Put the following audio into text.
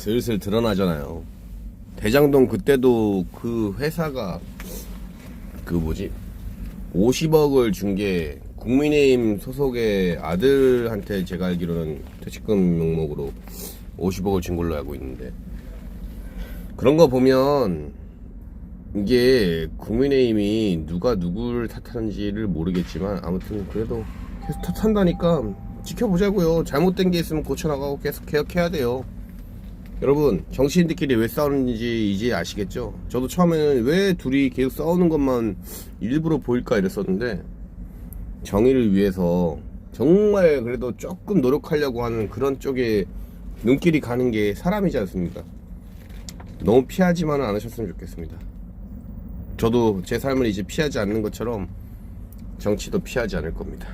슬슬 드러나잖아요. 대장동 그때도 그 회사가 그 뭐지 50억을 준 게 국민의힘 소속의 아들한테 제가 알기로는 퇴직금 명목으로 50억을 준 걸로 알고 있는데 그런 거 보면 이게 국민의힘이 누가 누굴 탓하는지를 모르겠지만 아무튼 그래도 계속 탓한다니까 지켜보자고요. 잘못된 게 있으면 고쳐나가고 계속 개혁해야 돼요. 여러분 정치인들끼리 왜 싸우는지 이제 아시겠죠? 저도 처음에는 왜 둘이 계속 싸우는 것만 일부러 보일까 이랬었는데 정의를 위해서 정말 그래도 조금 노력하려고 하는 그런 쪽에 눈길이 가는 게 사람이지 않습니까? 너무 피하지만은 않으셨으면 좋겠습니다. 저도 제 삶을 이제 피하지 않는 것처럼 정치도 피하지 않을 겁니다.